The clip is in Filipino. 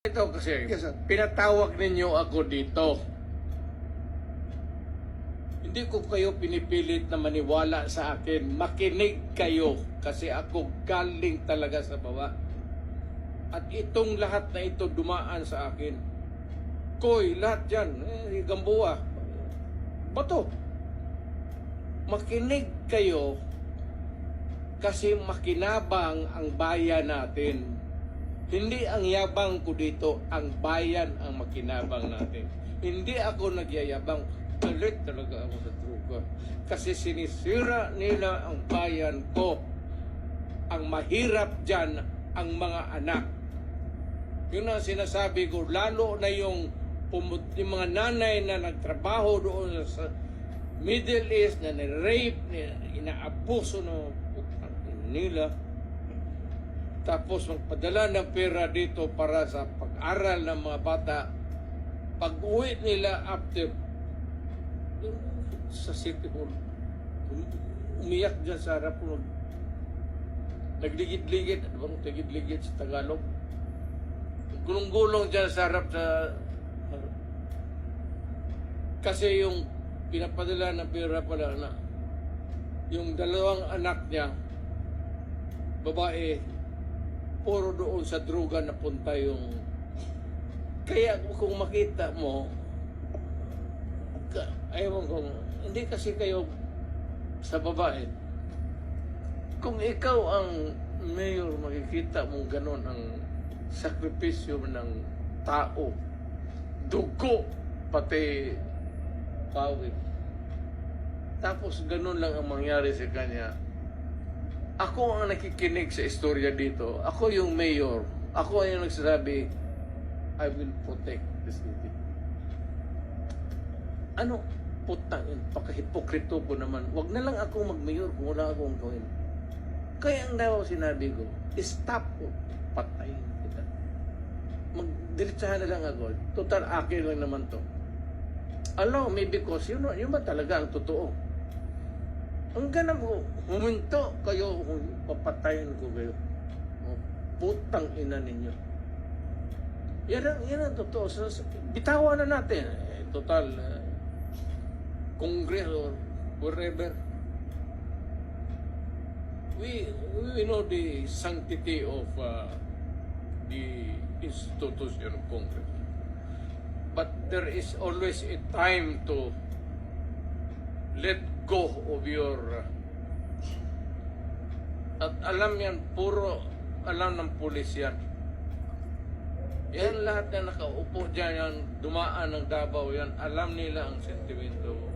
Ito kasi, Yes, sir. pinatawag ninyo ako dito. Hindi ko kayo pinipilit na maniwala sa akin. Makinig kayo kasi ako galing talaga sa baba. At itong lahat na ito dumaan sa akin. Koy, lahat yan. Eh, Gamboa. Bato. Makinig kayo kasi makinabang ang bayan natin. Hindi ang yabang ko dito, ang bayan ang makinabang natin. Hindi ako nagyayabang, galit talaga ako sa droga. Kasi sinisira nila ang bayan ko. Ang mahirap dyan, ang mga anak. Yun ang sinasabi ko, lalo na yung, pumut- yung mga nanay na nagtrabaho doon sa Middle East, na ni-rape, na inaabuso ng nila. Tapos magpadala ng pera dito para sa pag-aral ng mga bata. Pag uwi nila after sa City Hall, um- umiyak dyan sa harap ko. Nagligid-ligid, ano bang ligid-ligid sa Tagalog? Gulong-gulong dyan sa harap sa... Kasi yung pinapadala ng pera pala na yung dalawang anak niya, babae, puro doon sa droga na punta yung... Kaya kung makita mo, ayaw kung, hindi kasi kayo sa babae. Kung ikaw ang mayor, makikita mo ganon ang sakripisyo ng tao, dugo, pati pawis. Tapos ganun lang ang mangyari sa kanya. Ako ang nakikinig sa istorya dito. Ako yung mayor. Ako ang yung nagsasabi, I will protect the city. Ano? Putang, pakahipokrito ko naman. Wag na lang ako mag-mayor kung wala akong gawin. Kaya ang daw sinabi ko, stop ko. Patayin kita. Magdiretsahan na lang ako. Total, akin lang naman to. Alam, maybe because yun, yun ba talaga ang totoo? Ang ganang mo, huminto kayo, hum- papatayin ko kayo. Oh, putang ina ninyo. Yan ang, yan ang totoo. So, bitawan na natin. Eh, total, uh, Congress or wherever. We, we know the sanctity of uh, the institution of Congress. But there is always a time to let go of your uh, at alam yan puro alam ng pulis yan. Yan lahat na nakaupo dyan yan dumaan ng Davao yan alam nila ang sentimento